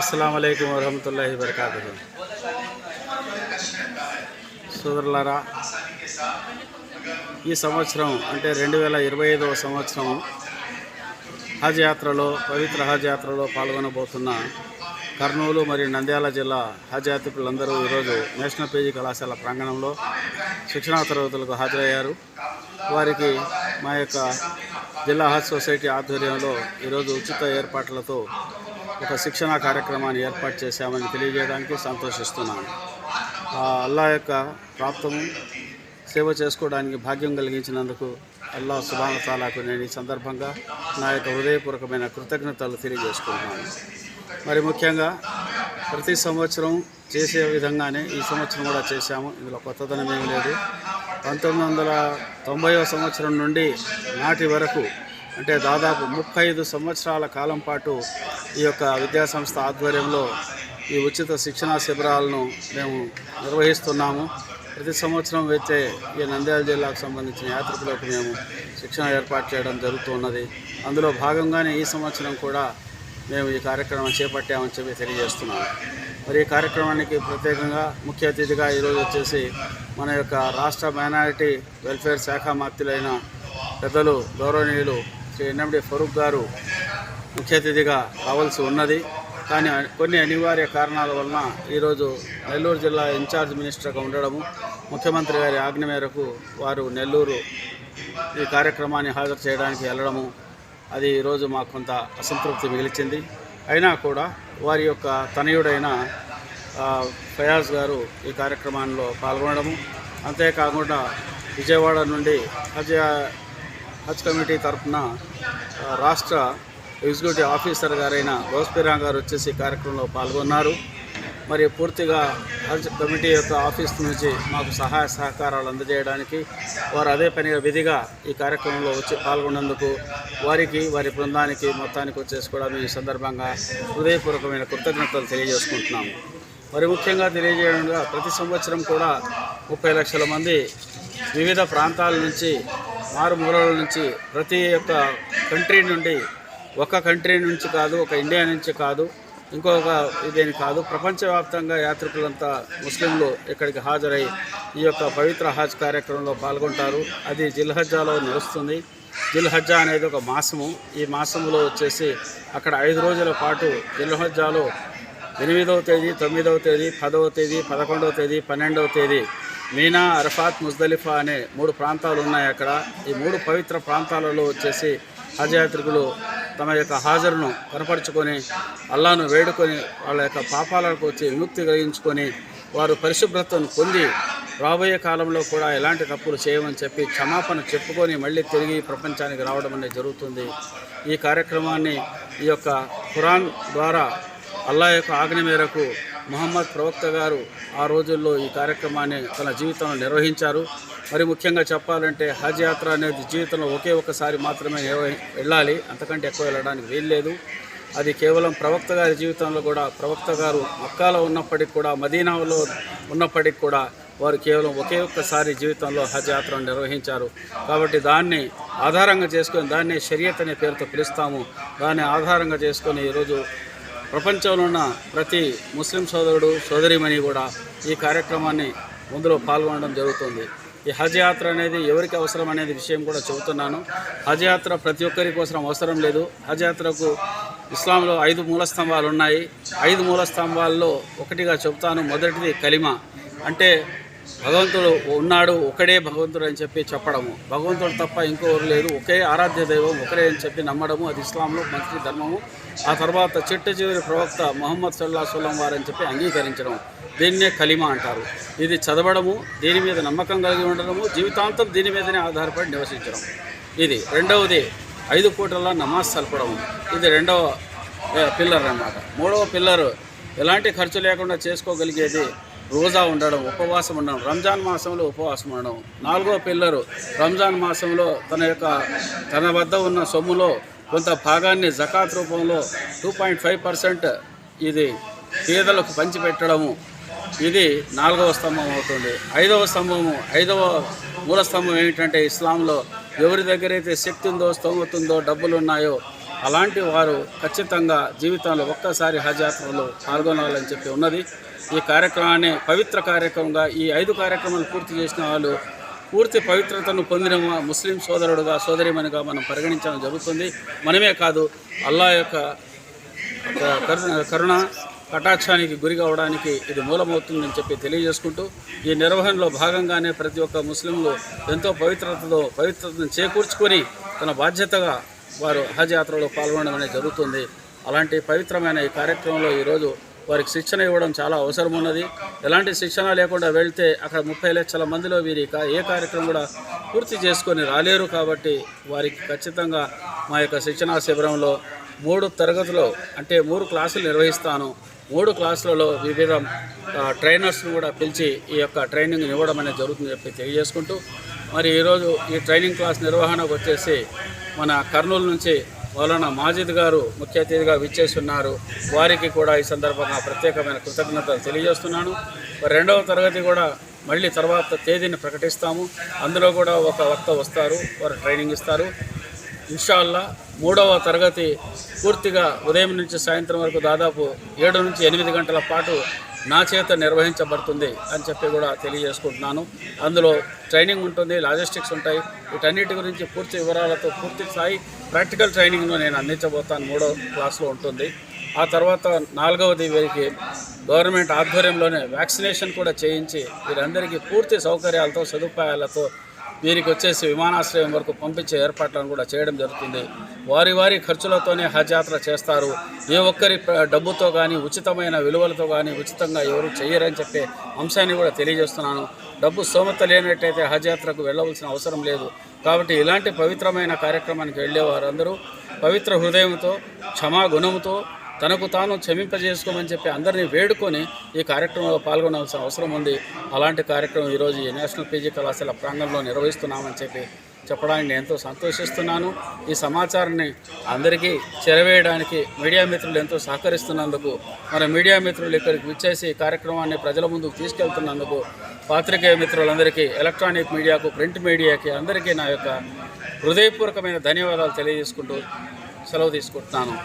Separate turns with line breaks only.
అస్సలం అయికం వరహతుల్లా వరకాతు సోదరులారా ఈ సంవత్సరం అంటే రెండు వేల ఇరవై ఐదవ సంవత్సరం హజ్ యాత్రలో పవిత్ర హజ్ యాత్రలో పాల్గొనబోతున్న కర్నూలు మరియు నంద్యాల జిల్లా హజ్ యాత్రికులందరూ ఈరోజు నేషనల్ పేజీ కళాశాల ప్రాంగణంలో శిక్షణా తరగతులకు హాజరయ్యారు. వారికి మా యొక్క జిల్లా హజ్ సొసైటీ ఆధ్వర్యంలో ఈరోజు ఉచిత ఏర్పాట్లతో ఒక శిక్షణా కార్యక్రమాన్ని ఏర్పాటు చేశామని తెలియజేయడానికి సంతోషిస్తున్నాను. అల్లా యొక్క ప్రాప్తము సేవ చేసుకోవడానికి భాగ్యం కలిగించినందుకు అల్లా సుబాన నేను ఈ సందర్భంగా నా యొక్క హృదయపూర్వకమైన కృతజ్ఞతలు తెలియజేసుకుంటున్నాను. మరి ముఖ్యంగా ప్రతి సంవత్సరం చేసే విధంగానే ఈ సంవత్సరం కూడా చేశాము. ఇందులో కొత్తదనం ఏమీ లేదు. పంతొమ్మిది వందల తొంభైవ సంవత్సరం నుండి నాటి వరకు అంటే దాదాపు ముప్పై ఐదు సంవత్సరాల కాలం పాటు ఈ యొక్క విద్యాసంస్థ ఆధ్వర్యంలో ఈ ఉచిత శిక్షణా శిబిరాలను మేము నిర్వహిస్తున్నాము. ప్రతి సంవత్సరం అయితే ఈ నంద్యాల జిల్లాకు సంబంధించిన యాత్రికులకు మేము శిక్షణ ఏర్పాటు చేయడం జరుగుతున్నది. అందులో భాగంగానే ఈ సంవత్సరం కూడా మేము ఈ కార్యక్రమం చేపట్టామని చెప్పి తెలియజేస్తున్నాము. మరి ఈ కార్యక్రమానికి ప్రత్యేకంగా ముఖ్య అతిథిగా ఈరోజు వచ్చేసి మన యొక్క రాష్ట్ర మైనారిటీ వెల్ఫేర్ శాఖ మాత్రులైన పెద్దలు గౌరవనీయులు శ్రీ ఎన్ఎండి ఫరూక్ గారు ముఖ్య అతిథిగా రావాల్సి ఉన్నది. కానీ కొన్ని అనివార్య కారణాల వలన ఈరోజు నెల్లూరు జిల్లా ఇన్ఛార్జ్ మినిస్టర్గా ఉండడము ముఖ్యమంత్రి గారి ఆజ్ఞ మేరకు వారు నెల్లూరు ఈ కార్యక్రమాన్ని హాజరు చేయడానికి వెళ్ళడము అది ఈరోజు మాకు కొంత అసంతృప్తి మిగిల్చింది. అయినా కూడా వారి యొక్క తనయుడైన ఫయాజ్ గారు ఈ కార్యక్రమంలో పాల్గొనడము. అంతేకాకుండా విజయవాడ నుండి హజ్ హజ్ కమిటీ తరఫున రాష్ట్ర ఎగ్జిక్యూటివ్ ఆఫీసర్ గారైన గౌస్పిరా గారు వచ్చేసి ఈ కార్యక్రమంలో పాల్గొన్నారు. మరి పూర్తిగా హజ్ కమిటీ యొక్క ఆఫీస్ నుంచి మాకు సహాయ సహకారాలు అందజేయడానికి వారు అదే పనిగా విధిగా ఈ కార్యక్రమంలో వచ్చి పాల్గొన్నందుకు వారికి వారి బృందానికి మొత్తానికి వచ్చేసి కూడా మేము ఈ సందర్భంగా హృదయపూర్వకమైన కృతజ్ఞతలు తెలియజేసుకుంటున్నాము. మరి ముఖ్యంగా తెలియజేయడంగా ప్రతి సంవత్సరం కూడా ముప్పై లక్షల మంది వివిధ ప్రాంతాల నుంచి మారుమూలల నుంచి ప్రతి ఒక్క కంట్రీ నుండి ఒక కంట్రీ నుంచి కాదు ఒక ఇండియా నుంచి కాదు ఇంకొక ఇదేమి కాదు. ప్రపంచవ్యాప్తంగా యాత్రికులంతా ముస్లింలు ఇక్కడికి హాజరై ఈ యొక్క పవిత్ర హజ్ కార్యక్రమంలో పాల్గొంటారు. అది జిల్హజ్జాలో నడుస్తుంది. జిల్హజ్జా అనేది ఒక మాసము. ఈ మాసంలో వచ్చేసి అక్కడ ఐదు రోజుల పాటు జిల్హజ్జాలో ఎనిమిదవ తేదీ తొమ్మిదవ తేదీ పదవ తేదీ పదకొండవ తేదీ పన్నెండవ తేదీ మీనా అరఫాత్ ముజ్దలిఫా అనే మూడు ప్రాంతాలు ఉన్నాయి అక్కడ. ఈ మూడు పవిత్ర ప్రాంతాలలో వచ్చేసి హజ్ యాత్రికులు తమ యొక్క హాజరును కనపరుచుకొని అల్లాను వేడుకొని వాళ్ళ యొక్క పాపాలకు వచ్చి విముక్తి కలిగించుకొని వారు పరిశుభ్రతను పొంది రాబోయే కాలంలో కూడా ఎలాంటి తప్పులు చేయమని చెప్పి క్షమాపణ చెప్పుకొని మళ్ళీ తిరిగి ప్రపంచానికి రావడం అనేది జరుగుతుంది. ఈ కార్యక్రమాన్ని ఈ యొక్క ఖురాన్ ద్వారా అల్లా యొక్క ఆజ్ఞ మేరకు మహమ్మద్ ప్రవక్త గారు ఆ రోజుల్లో ఈ కార్యక్రమాన్ని తన జీవితంలో నిర్వహించారు. మరి ముఖ్యంగా చెప్పాలంటే హజ్ యాత్ర అనేది జీవితంలో ఒకే ఒక్కసారి మాత్రమే నిర్వహి వెళ్ళాలి. అంతకంటే ఎక్కువ వెళ్ళడానికి వీల్లేదు. అది కేవలం ప్రవక్త గారి జీవితంలో కూడా ప్రవక్త గారు మక్కాలో ఉన్నప్పటికి కూడా మదీనాలో ఉన్నప్పటికి కూడా వారు కేవలం ఒకే ఒక్కసారి జీవితంలో హజ్ యాత్రను నిర్వహించారు. కాబట్టి దాన్ని ఆధారంగా చేసుకొని దాన్ని షరియత్ అనే పేరుతో పిలుస్తాము. దాన్ని ఆధారంగా చేసుకొని ఈరోజు ప్రపంచంలో ఉన్న ప్రతి ముస్లిం సోదరుడు సోదరిమణి కూడా ఈ కార్యక్రమాన్ని ముందులో పాల్గొనడం జరుగుతుంది. ఈ హజ్ యాత్ర అనేది ఎవరికి అవసరం అనేది విషయం కూడా చెబుతున్నాను. హజ్ యాత్ర ప్రతి ఒక్కరి కోసం అవసరం లేదు. హజ్ యాత్రకు ఇస్లాంలో ఐదు మూల స్తంభాలు ఉన్నాయి ఐదు మూల స్తంభాల్లో ఒకటిగా చెబుతాను. మొదటిది కలిమ. అంటే భగవంతుడు ఉన్నాడు ఒకడే భగవంతుడు అని చెప్పి చెప్పడము. భగవంతుడు తప్ప ఇంకోరు లేరు. ఒకే ఆరాధ్య దైవం ఒకరే అని చెప్పి నమ్మడము. అది ఇస్లాంలో మంచి ధర్మము. ఆ తర్వాత చిట్ట చివరి ప్రవక్త మొహమ్మద్ సల్లా సుల్లం వారని చెప్పి అంగీకరించడం. దీన్నే కలిమ అంటారు. ఇది చదవడము దీని మీద నమ్మకం కలిగి ఉండడము జీవితాంతం దీని మీదనే ఆధారపడి నివసించడం. ఇది రెండవది ఐదు పూటల నమాజ్ సల్పడము. ఇది రెండవ పిల్లర్ అన్నమాట. మూడవ పిల్లర్ ఎలాంటి ఖర్చు లేకుండా చేసుకోగలిగేది రోజా ఉండడం ఉపవాసం ఉండడం రంజాన్ మాసంలో ఉపవాసం ఉండడం. నాలుగో పిల్లరు రంజాన్ మాసంలో తన యొక్క తన వద్ద ఉన్న సొమ్ములో కొంత భాగాన్ని జకాత్ రూపంలో టూ పాయింట్ ఫైవ్ పర్సెంట్ ఇది పేదలకు పంచిపెట్టడము. ఇది నాలుగవ స్తంభం అవుతుంది. ఐదవ స్తంభము ఐదవ మూల స్తంభం ఏమిటంటే ఇస్లాంలో ఎవరి దగ్గర అయితే శక్తి ఉందో స్తోమత ఉందో డబ్బులు ఉన్నాయో అలాంటి వారు ఖచ్చితంగా జీవితంలో ఒక్కసారి హజ్ యాత్రలో పాల్గొనాలని చెప్పి ఉన్నది. ఈ కార్యక్రమాన్ని పవిత్ర కార్యక్రమంగా ఈ ఐదు కార్యక్రమాలు పూర్తి చేసిన వాళ్ళు పూర్తి పవిత్రతను పొందిన ముస్లిం సోదరుడుగా సోదరిమణిగా మనం పరిగణించడం జరుగుతుంది. మనమే కాదు అల్లా యొక్క కరుణ కరుణ కటాక్షానికి గురి కావడానికి ఇది మూలమవుతుందని చెప్పి తెలియజేసుకుంటూ ఈ నిర్వహణలో భాగంగానే ప్రతి ఒక్క ముస్లింలు ఎంతో పవిత్రతతో పవిత్రతను చేకూర్చుకొని తన బాధ్యతగా వారు హజ్ యాత్రలో పాల్గొనడం అనేది జరుగుతుంది. అలాంటి పవిత్రమైన ఈ కార్యక్రమంలో ఈరోజు వారికి శిక్షణ ఇవ్వడం చాలా అవసరం ఉన్నది. ఎలాంటి శిక్షణ లేకుండా వెళ్తే అక్కడ ముప్పై లక్షల మందిలో వీరి ఏ కార్యక్రమం కూడా పూర్తి చేసుకొని రాలేరు కాబట్టి వారికి ఖచ్చితంగా మా యొక్క శిక్షణా శిబిరంలో మూడు తరగతులు అంటే మూడు క్లాసులు నిర్వహిస్తాను. మూడు క్లాసులలో వివిధ ట్రైనర్స్ను కూడా పిలిచి ఈ యొక్క ట్రైనింగ్ ఇవ్వడం అనేది జరుగుతుందని చెప్పి తెలియజేసుకుంటూ మరి ఈరోజు ఈ ట్రైనింగ్ క్లాస్ నిర్వహణకు వచ్చేసి మన కర్నూలు నుంచి మౌలానా మాజిద్ గారు ముఖ్య అతిథిగా విచ్చేసి ఉన్నారు వారికి కూడా ఈ సందర్భంగా ప్రత్యేకమైన కృతజ్ఞతలు తెలియజేస్తున్నాను. రెండవ తరగతి కూడా మళ్ళీ తర్వాత తేదీని ప్రకటిస్తాము. అందులో కూడా ఒక వక్త వస్తారు వారు ట్రైనింగ్ ఇస్తారు. ఇన్షాల్లా మూడవ తరగతి పూర్తిగా ఉదయం నుంచి సాయంత్రం వరకు దాదాపు ఏడు నుంచి ఎనిమిది గంటల పాటు నా చేత నిర్వహించబడుతుంది అని చెప్పి కూడా తెలియజేసుకుంటున్నాను. అందులో ట్రైనింగ్ ఉంటుంది లాజిస్టిక్స్ ఉంటాయి. వీటన్నిటి గురించి పూర్తి వివరాలతో పూర్తి స్థాయి ప్రాక్టికల్ ట్రైనింగ్ను నేను అందించబోతాను మూడో క్లాస్లో ఉంటుంది. ఆ తర్వాత నాలుగవది వీరికి గవర్నమెంట్ ఆధ్వర్యంలోనే వ్యాక్సినేషన్ కూడా చేయించి వీరందరికీ పూర్తి సౌకర్యాలతో సదుపాయాలతో దీనికి వచ్చేసి విమానాశ్రయం వరకు పంపించే ఏర్పాట్లను కూడా చేయడం జరుగుతుంది. వారి వారి ఖర్చులతోనే హజ్ యాత్ర చేస్తారు. ఏ ఒక్కరి డబ్బుతో కానీ ఉచితమైన విలువలతో కానీ ఉచితంగా ఎవరు చేయరని చెప్పే అంశాన్ని కూడా తెలియజేస్తున్నాను. డబ్బు సోమత లేనట్టయితే హజ్ యాత్రకు వెళ్ళవలసిన అవసరం లేదు. కాబట్టి ఇలాంటి పవిత్రమైన కార్యక్రమానికి వెళ్ళే వారందరూ పవిత్ర హృదయంతో క్షమాగుణంతో తనకు తాను క్షమింపజేసుకోమని చెప్పి అందరినీ వేడుకొని ఈ కార్యక్రమంలో పాల్గొనాల్సిన అవసరం ఉంది. అలాంటి కార్యక్రమం ఈరోజు ఈ నేషనల్ పీజీ కళాశాల ప్రాంగణంలో నిర్వహిస్తున్నామని చెప్పి చెప్పడానికి నేను ఎంతో సంతోషిస్తున్నాను. ఈ సమాచారాన్ని అందరికీ చెరవేయడానికి మీడియా మిత్రులు ఎంతో సహకరిస్తున్నందుకు మన మీడియా మిత్రులు ఇక్కడికి విచ్చేసి ఈ కార్యక్రమాన్ని ప్రజల ముందుకు తీసుకెళ్తున్నందుకు పాత్రికేయ మిత్రులందరికీ ఎలక్ట్రానిక్ మీడియాకు ప్రింట్ మీడియాకి అందరికీ నా యొక్క హృదయపూర్వకమైన ధన్యవాదాలు తెలియజేసుకుంటూ సెలవు తీసుకుంటున్నాను.